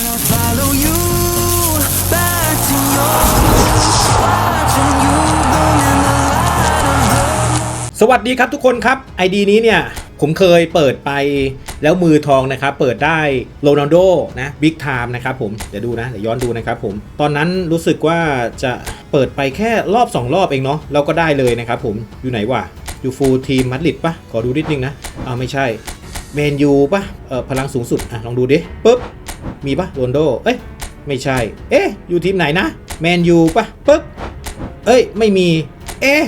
สวัสดีครับทุกคนครับ ID นี้เนี่ยผมเคยเปิดไปแล้วมือทองนะครับ เปิดได้โรนัลโดนะบิ๊กไทม์นะครับผม เดี๋ยวดูนะ เดี๋ยวย้อนดูนะครับผม ตอนนั้นรู้สึกว่าจะเปิดไปแค่รอบ 2 รอบเองเนาะแล้วก็ได้เลยนะครับผมอยู่ไหนวะอยู่ฟูลทีมมัดริดปะขอดูนิดนึงนะอ้าวไม่ใช่เมนยูปะเออพลังสูงสุดอะลองดูดิปุ๊บ มีปะโรนโด เอ้ย ไม่ใช่ เอ๊ะ อยู่ทีมไหนนะ แมนยูปะปึ๊บ เอ้ย ไม่มี เอ๊ะ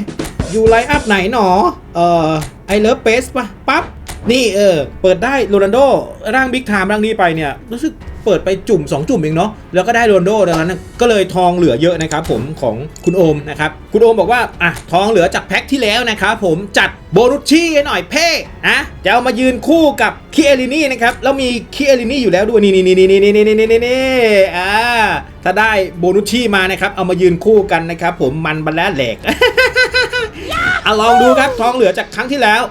อยู่ไลน์อัพไหนหนอ เอ่อ ไอเลิฟเปสปะปั๊บ นี่เออ เปิดได้โรนัลโด ร่างบิ๊กไทม์ร่างนี้ไปเนี่ย รู้สึก เปิดไปจุ่ม 2 จุ่มเองเนาะแล้วก็ได้โรนโดดังนั้นก็เลยทองเหลือเยอะนะครับผมของคุณโอมนะครับคุณโอมบอกว่าอะทองเหลือจากแพ็คที่แล้วนะครับผมจัดโบรุชชี่หน่อยเพ่อะจะเอามายืนคู่กับคีเอลินี่นะครับแล้วมีคีเอลินี่อยู่แล้วด้วยนี่นี่นี่นี่นี่นี่นี่นี่นี่อ่าถ้าได้โบนุชชี่มานะครับเอามายืนคู่กันนะครับผมมันบันแล้วแหลกอะลองดูครับทองเหลือจากครั้งที่แล้ว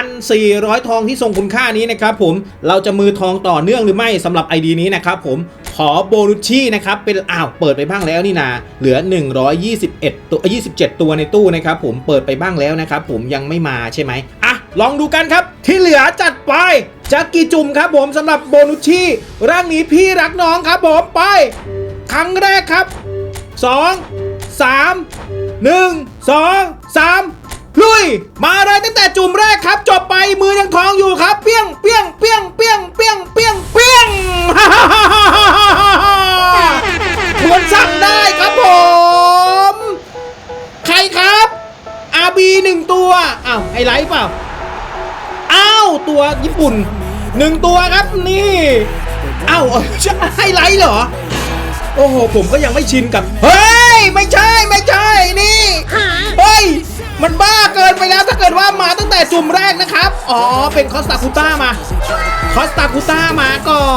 7,400 ทองที่ทรงคุณค่านี้นะครับผมเราจะมือทองต่อเนื่องหรือไม่สำหรับ ID นี้นะครับผมขอโบนุชี่นะครับเป็นอ้าวเปิดไปบ้างแล้วนี่นาเหลือ 121 ตัว 27 ตัวในตู้นะครับผมเปิดไปบ้างแล้วนะครับผมยังไม่มาใช่ไหมอะลองดูกันครับ ที่เหลือจัดไปจักกี่จุ่มครับผมสำหรับโบนุชชี่ร่างนี้พี่รักน้องครับผมไป ครั้งแรกครับ 2 3 1 2 3 ลุย มาเลยตั้งแต่จุ่มแรกครับ จบไปมือยังทองอยู่ครับ เปี้ยงเปี้ยงเปี้ยงเปี้ยงเปี้ยงเปี้ยงเปี้ยงเหมือนสั่งได้ครับผม ใครครับ RB หนึ่งตัวอ้าวไฮไลท์เปล่าอ้าวตัวญี่ปุ่นหนึ่งตัวครับนี่อ้าวใช่ไฮไลท์เหรอ โอ้โหผมก็ยังไม่ชินกับ เฮ้ย ไม่ใช่ไม่ใช่นี่ มันบ้าเกินไปแล้วถ้าเกิดว่ามาตั้งแต่จุ่มแรกนะครับ อ๋อ เป็นคอสตาคูต้ามา คอสตาคูต้ามาก่อ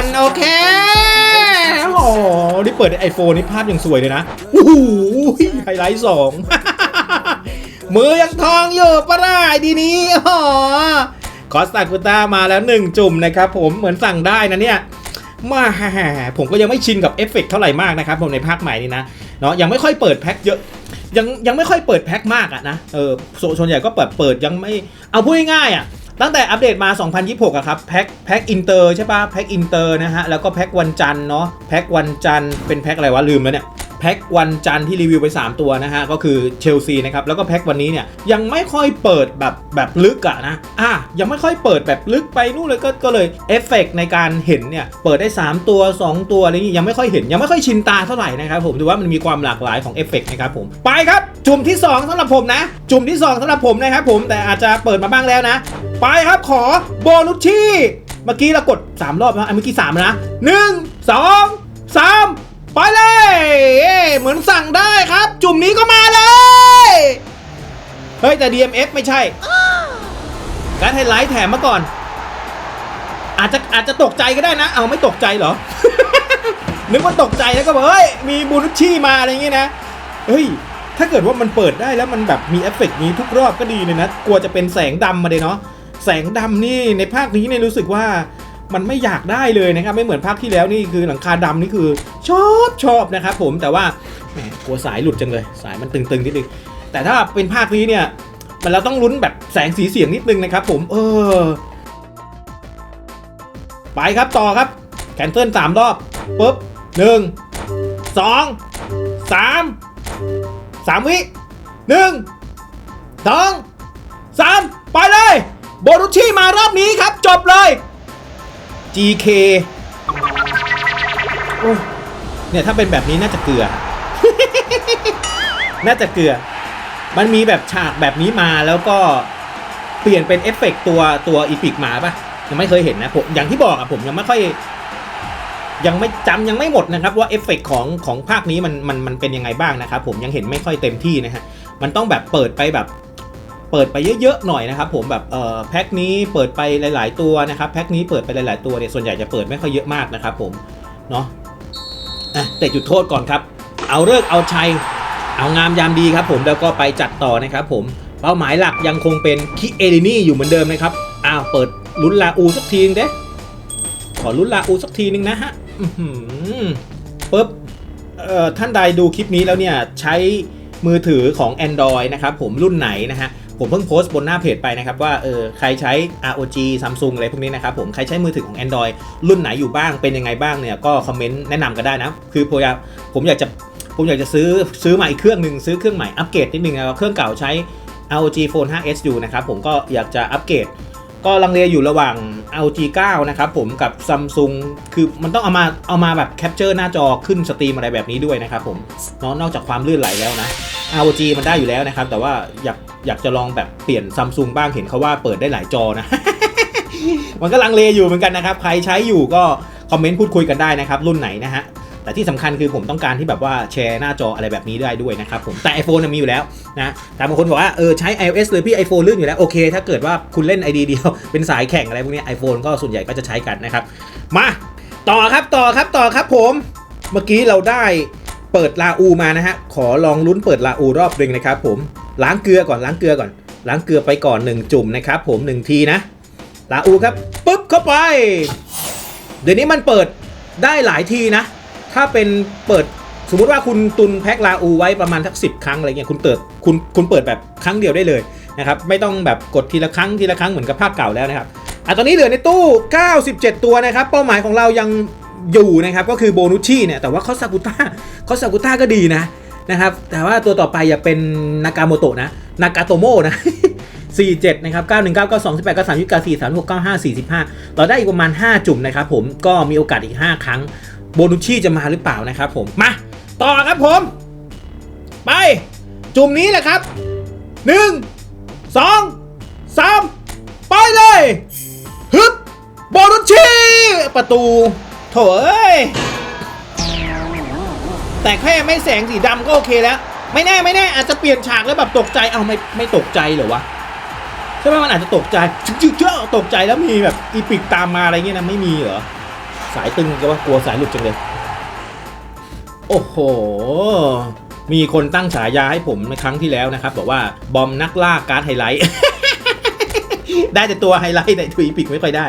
น โอเค โอ้โหนี่เปิดไอโฟนนี่ภาพยังสวยเลยนะโอ้โหไฮไลท์สองมือยังทองอยู่ปะได้ดีนี้อ๋อคอสตาคูต้ามาแล้วหนึ่งจุ่มนะครับผมเหมือนสั่งได้นะเนี่ยมาผมก็ยังไม่ชินกับเอฟเฟกต์เท่าไหร่มากนะครับผมในภาคใหม่นี่นะเนาะยังไม่ค่อยเปิดแพ็คเยอะ ยังยังไม่ค่อยเปิดแพ็คมากอะนะเออสส่วนใหญ่ก็เปิดเปิดยังไม่เอาพูดง่ายๆอะตั้งแต่อัปเดตมา 2026อะครับแพ็คแพ็คอินเตอร์ใช่ปะแพ็คอินเตอร์นะฮะแล้วก็แพ็ควันจันทร์เนาะแพ็ควันจันทร์เป็นแพ็คอะไรวะลืมแล้วเนี่ย แพ็ควันจันทร์ที่รีวิวไป 3 ตัวนะฮะ ก็คือเชลซีนะครับ แล้วก็แพ็ควันนี้เนี่ยยังไม่ค่อยเปิดแบบแบบลึกอะนะอะยังไม่ค่อยเปิดแบบลึกไปนู่นเลยก็ก็เลยเอฟเฟกในการเห็นเนี่ยเปิดได้ 3 ตัว 2 ตัวอะไรนี้ยังไม่ค่อยเห็นยังไม่ค่อยชินตาเท่าไหร่นะครับผมถือว่ามันมีความหลากหลายของเอฟเฟกนะครับผมไปครับ จุ่มที่ 2สำหรับผมนะ จุ่มที่ 2สำหรับผมนะครับผมแต่อาจจะเปิดมาบ้างแล้วนะ ไปครับขอโบนุชชี่เมื่อกี้เรากด 3 รอบนะอะเมื่อกี้3นะ 1 2 3 ไปเลยเอ้เหมือนสั่งได้ครับ จุ่มนี้ก็มาเลย เฮ้ย แต่ DMF ไม่ใช่การไฮไลท์แถมมาก่อน อาจจะอาจจะตกใจก็ได้นะ เอาไม่ตกใจเหรอ นึกว่าตกใจแล้วก็บอกเฮ้ย มีบูนุชชี่มาอะไรอย่างงี้นะ เฮ้ย ถ้าเกิดว่ามันเปิดได้แล้วมันแบบมีเอฟเฟกต์นี้ทุกรอบก็ดีเลยนะ กลัวจะเป็นแสงดำมาเลยเนาะ แสงดำนี่ในภาคนี้เนี่ยรู้สึกว่า มันไม่อยากได้เลยนะครับไม่เหมือนภาคที่แล้วนี่คือหลังคาดำนี่คือ ชอบชอบนะครับผมแต่ว่าแหมกลัวสายหลุดจังเลย สายมันตึงๆนิดนึงแต่ถ้าเป็นภาคนี้เนี่ยมันเราต้องลุ้นแบบแสงสีเสียงนิดนึงนะครับผมเออไปครับต่อครับแคนเซิลสามรอบปุ๊บหนึ่งสองสามสามวิหนึ่งสองสามไปเลย โบรุชชี่มารอบนี้ครับ จบเลย GK โอ้เนี่ยถ้าเป็นแบบนี้น่าจะเกลือ น่าจะเกลือ มันมีแบบฉากแบบนี้มาแล้วก็เปลี่ยนเป็นเอฟเฟกต์ตัวตัวอีพิกมาปะยังไม่เคยเห็นนะผมอย่างที่บอกอะผมยังไม่ค่อย ยังไม่จำยังไม่หมดนะครับ ว่าเอฟเฟกต์ของของภาคนี้มันมันมันเป็นยังไงบ้างนะครับผมยังเห็นไม่ค่อยเต็มที่นะฮะมันต้องแบบเปิดไปแบบ เปิดไปเยอะๆหน่อยนะครับผมแบบเอ่อแพ็คนี้เปิดไปหลาย ๆ ตัวนะครับแพ็คนี้เปิดไปหลาย ๆ ตัวเนี่ยส่วนใหญ่จะเปิดไม่ค่อยเยอะมากนะครับผมเนาะแต่จุดโทษก่อนครับ เอาเลิกเอาชัยเอางามยามดีครับผมแล้วก็ไปจัดต่อนะครับผมเป้าหมายหลักยังคงเป็นคิเอลินี่อยู่เหมือนเดิมนะครับอ้าวเปิดลุ้นลาอูสักทีนึงเด้ขอลุ้นลาอูสักทีนึงนะฮะปุ๊บเอ่อท่านใดดูคลิปนี้แล้วเนี่ยใช้มือถือของ Android นะครับผมรุ่นไหนนะฮะ ผมเพิ่งโพสต์บนหน้าเพจไปนะครับว่าเออใครใช้ ROG Samsung อะไรพวกนี้นะครับผมใครใช้มือถือของ Android รุ่นไหนอยู่บ้างเป็นยังไงบ้างเนี่ยก็คอมเมนต์แนะนำกันได้นะ คือผมอยากผมอยากจะผมอยากจะซื้อซื้อใหม่เครื่องหนึ่งซื้อเครื่องใหม่อัปเกรดนิดนึงนะเครื่องเก่าใช้ ROG Phone 5s อยู่นะครับผมก็อยากจะอัปเกรดก็ลังเลอยู่ระหว่าง LG 9นะครับผมกับ Samsung คือมันต้องเอามาเอามาแบบแคปเจอร์หน้าจอขึ้นสตรีมอะไรแบบนี้ด้วยนะครับผมเนอะนอกจากความลื่นไหลแล้วนะ ROG มันได้อยู่แล้วนะครับ แต่ว่าอยาก อยากจะลองแบบเปลี่ยน Samsung บ้างเห็นเขาว่าเปิดได้หลายจอนะ มันก็ลังเลอยู่เหมือนกันนะครับ ใครใช้อยู่ก็คอมเมนต์พูดคุยกันได้นะครับ รุ่นไหนนะฮะแต่ที่สำคัญคือผมต้องการที่แบบว่าแชร์หน้าจออะไรแบบนี้ได้ด้วยนะครับผมแต่ iPhone น่ะมีอยู่แล้วนะแต่บางคนบอกว่าเออใช้ iOS เลยพี่ iPhone ลื่นอยู่แล้วโอเค ถ้าเกิดว่าคุณเล่น ID เดียวเป็นสายแข่งอะไรพวกนี้ iPhone ก็ส่วนใหญ่ก็จะใช้กันนะครับ มาต่อครับต่อครับต่อครับผม เมื่อกี้เราได้ เปิดลาอูมานะฮะ ขอลองลุ้นเปิดลาอูรอบหนึ่งนะครับผม ล้างเกลือก่อนล้างเกลือก่อน ล้างเกลือไปก่อนหนึ่งจุ่มนะครับผมหนึ่งทีนะ ลาอูครับปุ๊บเข้าไป เดี๋ยวนี้มันเปิดได้หลายทีนะ ถ้าเป็นเปิดสมมติว่าคุณตุนแพ็คลาอูไว้ประมาณทักสิครั้งอะไรเงี้ยคุณเปิดคุณคุณเปิดแบบครั้งเดียวได้เลยนะครับไม่ต้องแบบกดทีละครั้งทีละครั้งเหมือนกับภาคเก่าแล้วนะครับอะตอนนี้เหลือในตู้ 97 ตัวนะครับ เป้าหมายของเรายัง อยู่นะครับก็คือโบนุชชี่เนี่ยแต่ว่าคอสซากุต้าคอสซากุต้าก็ดีนะนะครับแต่ว่าตัวต่อไปอย่าเป็นนากาโมโตะนะนากาโตโมนะ47นะครับ91 92 18 93 24 36 95 45ต่อได้อีกประมาณ 5 จุ่มนะครับผมก็มีโอกาสอีก 5 ครั้ง โบนุชชี่จะมาหรือเปล่านะครับผม มา ต่อครับผม ไป จุ่มนี้แหละครับ 1 2 3 ไปเลย ฮึบ โบนุชชี่ประตู ถเอ้ย แต่แค่ไม่แสงสีดำก็โอเคแล้ว ไม่แน่ไม่แน่อาจจะเปลี่ยนฉากแล้วแบบตกใจ เอาไม่ไม่ตกใจเหรอวะใช่ไหมมันอาจจะตกใจจึ๊กเจ้าตกใจแล้วมีแบบอีปิกตามมาอะไรเงี้ยนะไม่มีเหรอ สายตึงก็ว่ากลัวสายหลุดจังเลย โอ้โห มีคนตั้งฉายาให้ผมในครั้งที่แล้วนะครับ บอกว่าบอมนักล่าการ์ดไฮไลท์ ได้แต่ตัวไฮไลท์แต่ตัวอีปิกไม่ค่อยได้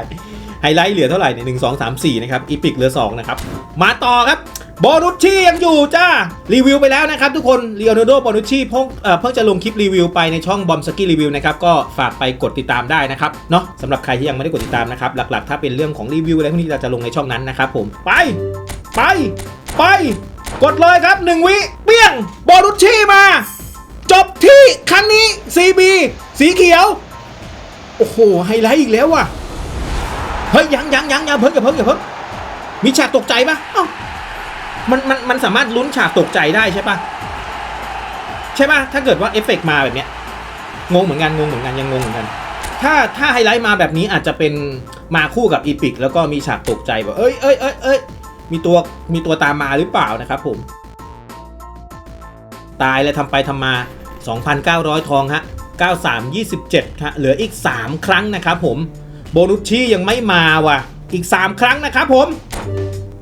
ไฮไลท์เหลือเท่าไหร่เนี่ยหนึ่งสองสามสี่นะครับอีพิกเหลือ2นะครับมาต่อครับโบนุชชี่ยังอยู่จ้ารีวิวไปแล้วนะครับทุกคนเลโอนาร์โดโบนุชชี่เพิ่งเพิ่งจะลงคลิปรีวิวไปในช่องบอมสกี้รีวิวนะครับก็ฝากไปกดติดตามได้นะครับเนาะสำหรับใครที่ยังไม่ได้กดติดตามนะครับหลักๆ ถ้าเป็นเรื่องของรีวิวอะไรพวกนี้เราจะลงในช่องนั้นนะครับผมไปไปไป กดเลยครับ1วิเปี้ยงโบนุชชี่มา จบที่ครั้งนี้ CB สีเขียว โอ้โห ไฮไลท์อีกแล้วว่ะ เฮ้ยยังยังยังอย่าเพิ่งอย่าเพิ่งอย่าเพิ่งมีฉากตกใจปะอ้ามันมันมันสามารถลุ้นฉากตกใจได้ใช่ปะใช่ปะถ้าเกิดว่าเอฟเฟกต์มาแบบเนี้ยงงเหมือนกันงงเหมือนกันยังงงเหมือนกัน ถ้าถ้าไฮไลท์มาแบบนี้อาจจะเป็นมาคู่กับอีพิกแล้วก็มีฉากตกใจแบบเอ้ยเอ้ยเอ้ยเอ้ยมีตัวมีตัวตามมาหรือเปล่านะครับผม ตายแล้วทำไปทำมา 2,900 ทองฮะ 9327ฮะเหลืออีก 3 ครั้งนะครับผม โบนุชชี่ยังไม่มาว่ะ อีก 3 ครั้งนะครับผม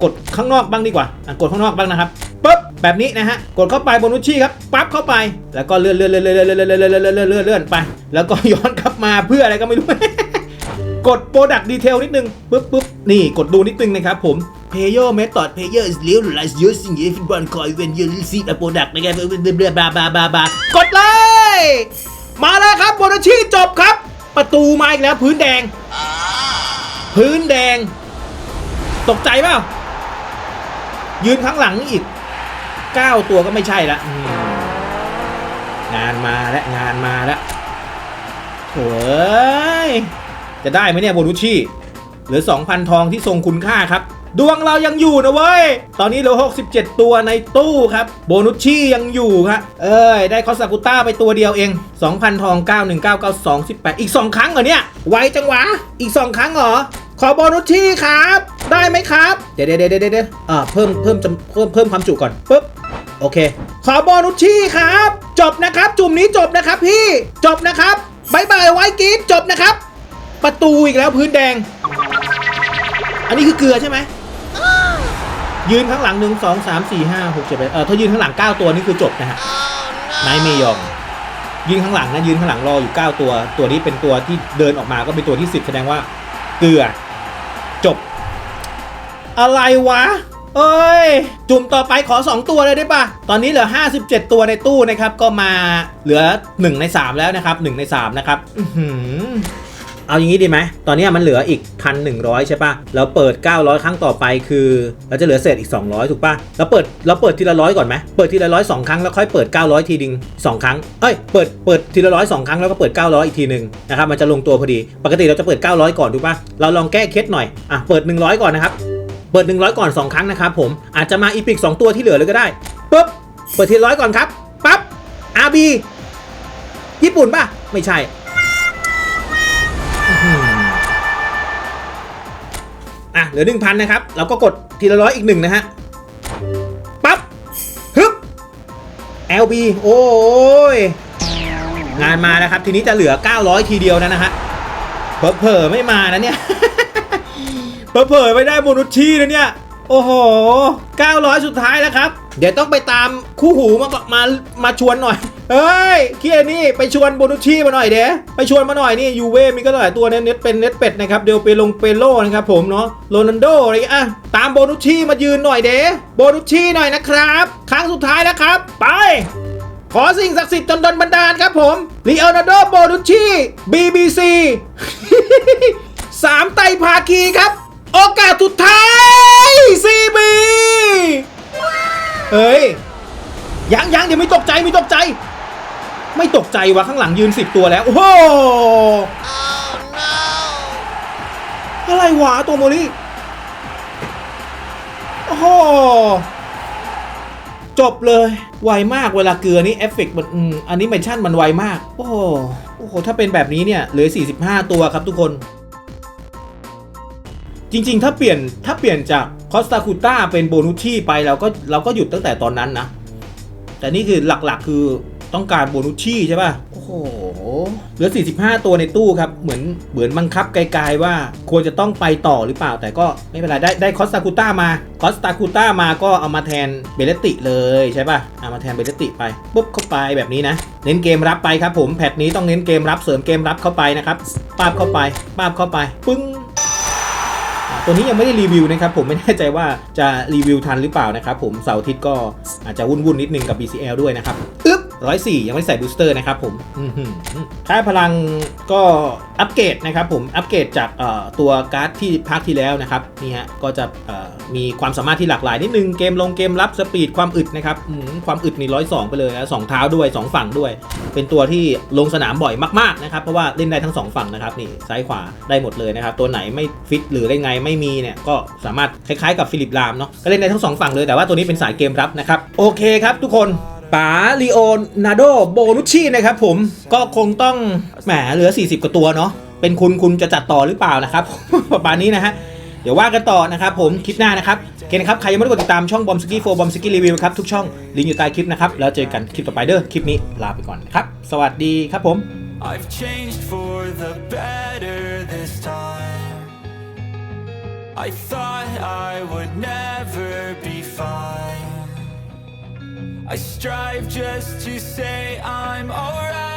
กดข้างนอกบ้างดีกว่าอะกดข้างนอกบ้างนะครับปุ๊บแบบนี้นะฮะกดเข้าไปโบนุชชี่ครับปั๊บเข้าไป แล้วก็เลื่อนเลื่อนเลื่อนเลื่อนเลื่อนเลื่อนเลื่อนเลื่อนเลื่อนเลื่อนเลื่อนไป แล้วก็ย้อนกลับมาเพื่ออะไรก็ไม่รู้ กด Product Detail นิดนึงปุ๊บปุ๊บนี่กดดูนิดนึงนะครับผม Payer Method Payer is realized using everyone coin when you receive a product นะครับบาบาบาบากดเลย มาแล้วครับโบนัชชี่จบครับ ประตูมาอีกแล้วพื้นแดง พื้นแดง ตกใจเปล่ายืนข้างหลังอีก9ตัวก็ไม่ใช่ละอืมงานมาแล้วงานมาแล้วโถ่เอ้ยจะได้ไหมเนี่ยโบนุชชี่เหลือ 2,000 ทองที่ทรงคุณค่าครับ ดวงเรายังอยู่นะเว้ย ตอนนี้เหลือ 67 ตัวในตู้ครับ โบนุชชี่ยังอยู่ครับเอ้ย ได้คอสซากุต้าไปตัวเดียวเอง 2,000 ทอง 91992 18 อีก 2 ครั้งเหรอเนี่ย ไวจังวะ อีก 2 ครั้งเหรอ ขอโบนุชชี่ครับ ได้ไหมครับ เดี๋ยวเดี๋ยวเดี๋ยวเดี๋ยวอ่าเพิ่มเพิ่มจำเพิ่มเพิ่มความจุก่อนปุ๊บโอเค ขอโบนุชชี่ครับ จบนะครับ จุ่มนี้จบนะครับพี่ จบนะครับบายบายไว้กีดจบนะครับ ประตูอีกแล้วพื้นแดง อันนี้คือเกลือใช่ไหม ยืนข้างหลังหนึ่งสองสามสี่ห้าหกเจ็ดแปดเออถ้ายืนข้างหลังเก้าตัวนี่คือจบนะฮะนายเมยองยืนข้างหลังนะยืนข้างหลังรออยู่เก้าตัว ตัวนี้เป็นตัวที่เดินออกมาก็เป็นตัวที่สิบแสดงว่าเกลือจบ อะไรวะ เอ้ย จุ่มต่อไปขอ 2 ตัวเลยได้ปะตอนนี้เหลือ 57 ตัวในตู้นะครับ ก็มาเหลือ 1 ใน 3 แล้วนะครับ 1 ใน 3 นะครับอื้อหือ เอาอย่างนี้ดีไหม ตอนนี้มันเหลืออีก 1,100 ใช่ปะเราเปิด 900 ครั้งต่อไปคือ เราจะเหลือเศษอีก 200 ถูกปะเราเปิดเราเปิดทีละร้อยก่อนไหมเปิดทีละร้อยสองครั้งแล้วค่อยเปิด 900 ทีนึงสองครั้ง เอ้ย เปิดเปิดทีละร้อยสองครั้งแล้วก็เปิด 900 อีกทีหนึ่งนะครับ มันจะลงตัวพอดี ปกติเราจะเปิด 900 ก่อนถูกปะเราลองแก้เคล็ดหน่อย อะ เปิด 100 ก่อนนะครับ เปิด 100 ก่อน 2 ครั้งนะครับผม อาจจะมาอีพิก 2 ตัวที่เหลือเลยก็ได้ปุ๊บ เปิดทีร้อยก่อนครับ ปั๊บ RB ญี่ปุ่นปะไม่ใช่ เหลือ 1,000 นะครับ เราก็กดทีละร้อยอีกหนึ่งนะฮะ ปั๊บ ฮึบ LB โอ้ย งานมาแล้วครับ ทีนี้จะเหลือ 900 ทีเดียวนะนะฮะเผลอๆไม่มานะเนี่ยเผลอๆไม่ได้โบนุชชี่นะเนี่ย โอ้โห 900 สุดท้ายแล้วครับ เดี๋ยวต้องไปตามคู่หูมามามาชวนหน่อย เฮ้ยเคียนี่ไปชวนโบนุชชี่มาหน่อยเด้ไปชวนมาหน่อยนี่ยูเว่มีก็หลายตัวเนี่ยเน็ตเป็นเน็ตเป็ดนะครับเดลเปลงเปโลนะครับผมเนาะโรนัลโดอะไรอย่างเงี้ยอะตามโบนุชชี่มายืนหน่อยเด้โบนุชชี่หน่อยนะครับ ครั้งสุดท้ายแล้วครับ ไป ขอสิ่งศักดิ์สิทธิ์จนดลบันดาลครับผมลีโอนาร์โดโบนุชชี่ BBC สามไตรภาคีครับ โอกาสสุดท้าย CB เฮ้ยยังยังเดี๋ยวไม่ตกใจไม่ตกใจ ไม่ตกใจวะข้างหลังยืนสิบตัวแล้ว โอ้โหอะไรวะตัวโมลี่โอ้โหจบเลย ไวมากเวลาเกลือนี่เอฟเฟกต์มันอืมอันนี้เมนชั่นมันไวมาก โอ้โหโอ้โห ถ้าเป็นแบบนี้เนี่ยเหลือ 45 ตัวครับทุกคน จริง ๆ ถ้าเปลี่ยนถ้าเปลี่ยนจากคอสตาคูต้าเป็นโบนุชชี่ไปเราก็เราก็หยุดตั้งแต่ตอนนั้นนะ แต่นี่คือหลักๆคือ ต้องการโบนุชชี่ใช่ป่ะ โอ้โห เหลือ 45 ตัวในตู้ครับ เหมือนเหมือนบังคับไกลๆว่า ควรจะต้องไปต่อหรือเปล่า แต่ก็ไม่เป็นไร ได้ได้คอสตาคูต้ามาคอสตาคูต้ามาก็เอามาแทนเบเลติเลยใช่ป่ะเอามาแทนเบเลติไปปุ๊บเข้าไปแบบนี้นะ เน้นเกมรับไปครับผมแพทนี้ต้องเน้นเกมรับเสริมเกมรับเข้าไปนะครับปาบเข้าไปปาบเข้าไปปึ้งอ่าตัวนี้ยังไม่ได้รีวิวนะครับผมไม่แน่ใจว่าจะรีวิวทันหรือเปล่านะครับผมเสาร์อาทิตย์ก็อาจจะวุ่นๆนิดนึงกับ BCL ด้วยนะครับอึ๊บ ร้อยสี่ยังไม่ใส่บูสเตอร์นะครับผมค่าพลังก็อัปเกรดนะครับผมอัปเกรดจากตัวการ์ดที่ภาคที่แล้วนะครับนี่ฮะก็จะมีความสามารถที่หลากหลายนิดนึงเกมลงเกมรับสปีดความอึดนะครับความอึดนี่ร้อยสองไปเลยนะสองเท้าด้วยสองฝั่งด้วย เป็นตัวที่ลงสนามบ่อยมากๆนะครับเพราะว่าเล่นได้ทั้งสองฝั่งนะครับนี่ซ้ายขวาได้หมดเลยนะครับตัวไหนไม่ฟิตหรือได้ไงไม่มีเนี่ยก็สามารถคล้ายๆกับฟิลิปลามเนาะก็เล่นได้ทั้งสองฝั่งเลยแต่ว่าตัวนี้เป็นสายเกมรับนะครับโอเคครับทุกคน ป๋าลีโอนาโดโบนุชชีนะครับผมก็คงต้องแหมเหลือ 40 กว่าตัวเนาะเป็นคุณคุณจะจัดต่อหรือเปล่านะครับ ประมาณนี้นะฮะเดี๋ยวว่ากันต่อนะครับผมคลิปหน้านะครับโอเคนะครับ ใครยังไม่ได้กดติดตามช่องบอมสกี้โฟบอมสกี้รีวิวครับ ทุกช่อง ลิงก์อยู่ใต้คลิปนะครับ แล้วเจอกันคลิปต่อไปเด้อคลิปนี้ลาไปก่อนนะครับ สวัสดีครับผม I've changed for the better this time. I thought I would never be fine. I strive just to say I'm alright.